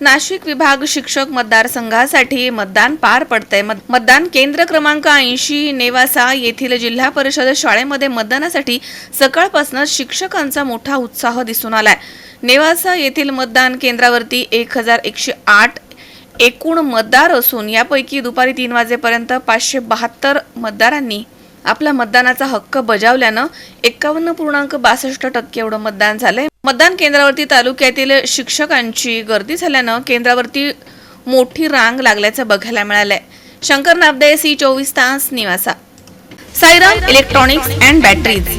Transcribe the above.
नाशिक विभाग शिक्षक मतदारसंघासाठी मतदान पार पडतंय. मत- मतदान केंद्र क्रमांक ऐंशी नेवासा येथील जिल्हा परिषद शाळेमध्ये मतदानासाठी सकाळपासूनच शिक्षकांचा मोठा उत्साह दिसून आलाय. नेवासा येथील मतदान केंद्रावरती एक हजार एकशे आठ एकूण मतदार असून यापैकी दुपारी तीन वाजेपर्यंत पाचशे बहात्तर मतदारांनी आपला मतदानाचा हक्क बजावल्यानं एकावन्न पूर्णांक बासष्ट टक्के एवढं मतदान झालंय. मतदान केंद्रावरती तालुक्यातील शिक्षकांची गर्दी झाल्यानं केंद्रावरती मोठी रांग लागल्याचं बघायला मिळालंय. शंकर नाबदे सी चोवीस तास निवासा. Sairam electronics and batteries.